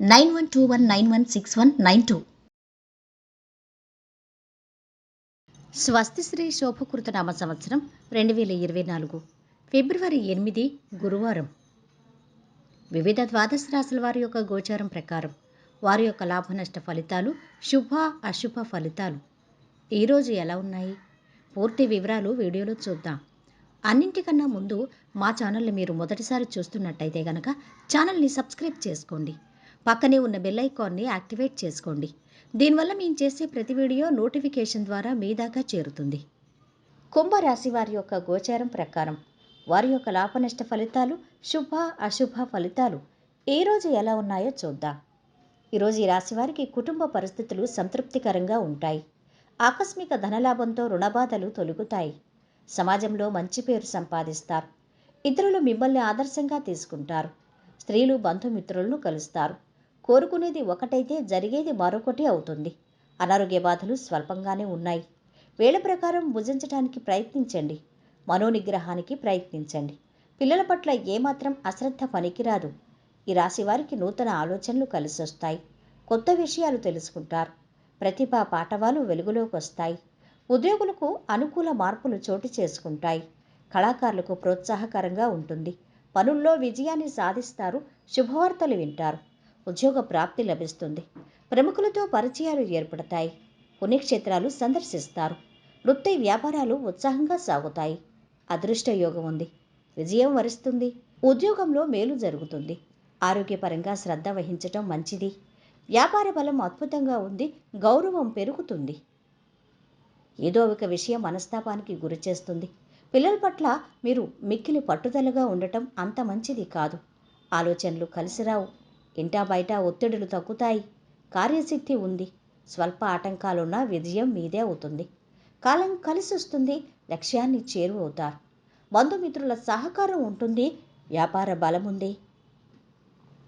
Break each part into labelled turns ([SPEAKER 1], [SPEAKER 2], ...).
[SPEAKER 1] nine one two one nine one six one nine two. స్వస్తిశ్రీ శోభకృత నామ సంవత్సరం రెండు వేల ఇరవై నాలుగు ఫిబ్రవరి ఎనిమిది గురువారం. వివిధ ద్వాదశ రాశుల వారి యొక్క గోచారం ప్రకారం వారి యొక్క లాభ నష్ట ఫలితాలు శుభ అశుభ ఫలితాలు. ఈరోజు ఎలా ఉన్నాయి? పూర్తి వివరాలు వీడియోలో చూద్దాం. అన్నింటికన్నా ముందు మా ఛానల్ని మీరు మొదటిసారి చూస్తున్నట్టయితే గనక ఛానల్ని సబ్స్క్రైబ్ చేసుకోండి. పక్కనే ఉన్న బెల్ ఐకాన్ని యాక్టివేట్ చేసుకోండి. దీనివల్ల మేము చేసే ప్రతి వీడియో నోటిఫికేషన్ ద్వారా మీ దాకా చేరుతుంది. కుంభరాశి వారి యొక్క గోచారం ప్రకారం వారి యొక్క లాభనష్ట ఫలితాలు శుభ అశుభ ఫలితాలు ఏ రోజు ఎలా ఉన్నాయో చూద్దాం. ఈరోజు ఈ రాశి వారికి కుటుంబ పరిస్థితులు సంతృప్తికరంగా ఉంటాయి. ఆకస్మిక ధనలాభంతో రుణబాధలు తొలుగుతాయి. సమాజంలో మంచి పేరు సంపాదిస్తారు. ఇతరులు మిమ్మల్ని ఆదర్శంగా తీసుకుంటారు. స్త్రీలు బంధుమిత్రులను కలుస్తారు. కోరుకునేది ఒకటైతే జరిగేది మరొకటి అవుతుంది. అనారోగ్య బాధలు స్వల్పంగానే ఉన్నాయి. వేళ ప్రకారం భుజించడానికి ప్రయత్నించండి. మనోనిగ్రహానికి ప్రయత్నించండి. పిల్లల పట్ల ఏమాత్రం అశ్రద్ధ పనికిరాదు. ఈ రాశి వారికి నూతన ఆలోచనలు కలిసొస్తాయి. కొత్త విషయాలు తెలుసుకుంటారు. ప్రతిభా పాఠవాలు వెలుగులోకి వస్తాయి ఉద్యోగులకు అనుకూల మార్పులు చోటు చేసుకుంటాయి. కళాకారులకు ప్రోత్సాహకరంగా ఉంటుంది. పనుల్లో విజయాన్ని సాధిస్తారు. శుభవార్తలు వింటారు. ఉద్యోగ ప్రాప్తి లభిస్తుంది. ప్రముఖులతో పరిచయాలు ఏర్పడతాయి. పుణ్యక్షేత్రాలు సందర్శిస్తారు. వృత్తి వ్యాపారాలు ఉత్సాహంగా సాగుతాయి. అదృష్ట యోగం ఉంది. విజయం వరిస్తుంది. ఉద్యోగంలో మేలు జరుగుతుంది. ఆరోగ్యపరంగా శ్రద్ధ వహించటం మంచిది. వ్యాపార బలం అద్భుతంగా ఉంది. గౌరవం పెరుగుతుంది. ఏదో ఒక విషయం మనస్తాపానికి గురి చేస్తుంది. పిల్లల పట్ల మీరు మిక్కిలి పట్టుదలగా ఉండటం అంత మంచిది కాదు. ఆలోచనలు కలిసిరావు. ఇంటా బయట ఒత్తిడులు తగ్గుతాయి. కార్యసిద్ధి ఉంది. స్వల్ప ఆటంకాలున్నా విజయం మీదే అవుతుంది. కాలం కలిసి వస్తుంది లక్ష్యాన్ని చేరువవుతారు బంధుమిత్రుల సహకారం ఉంటుంది. వ్యాపార బలం ఉంది.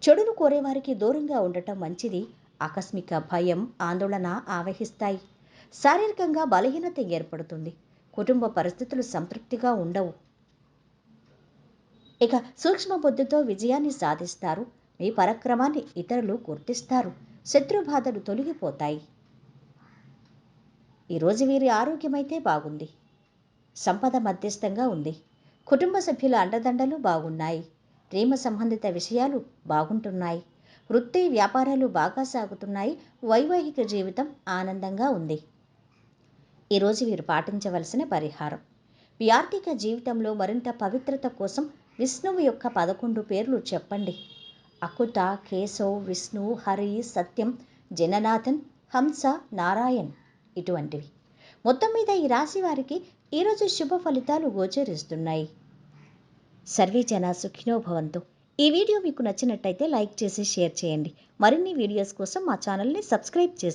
[SPEAKER 1] చెడును కోరేవారికి దూరంగా ఉండటం మంచిది. ఆకస్మిక భయం ఆందోళన ఆవహిస్తాయి. శారీరకంగా బలహీనత ఏర్పడుతుంది. కుటుంబ పరిస్థితులు సంతృప్తిగా ఉండవు. ఇక సూక్ష్మ బుద్ధితో విజయాన్ని సాధిస్తారు. మీ పరాక్రమాన్ని ఇతరులు గుర్తిస్తారు. శత్రుబాధలు తొలగిపోతాయి. ఈరోజు వీరి ఆరోగ్యమైతే బాగుంది. సంపద మధ్యస్థంగా ఉంది. కుటుంబ సభ్యుల అండదండలు బాగున్నాయి. ప్రేమ సంబంధిత విషయాలు బాగుంటున్నాయి. వృత్తి వ్యాపారాలు బాగా సాగుతున్నాయి. వైవాహిక జీవితం ఆనందంగా ఉంది. ఈరోజు వీరు పాటించవలసిన పరిహారం. మీ ఆర్థిక జీవితంలో మరింత పవిత్రత కోసం విష్ణువు యొక్క పదకొండు పేర్లు చెప్పండి. అకుత కేశవ్ విష్ణు హరి సత్యం జననాథన్ హంస నారాయణ్ ఇటువంటివి. మొత్తం మీద ఈ రాశి వారికి ఈరోజు శుభ ఫలితాలు గోచరిస్తున్నాయి. సర్వే జన సుఖినోభవంతో. ఈ వీడియో మీకు నచ్చినట్టయితే లైక్ చేసి షేర్ చేయండి. మరిన్ని వీడియోస్ కోసం మా ఛానల్ని సబ్స్క్రైబ్ చేసుకోండి.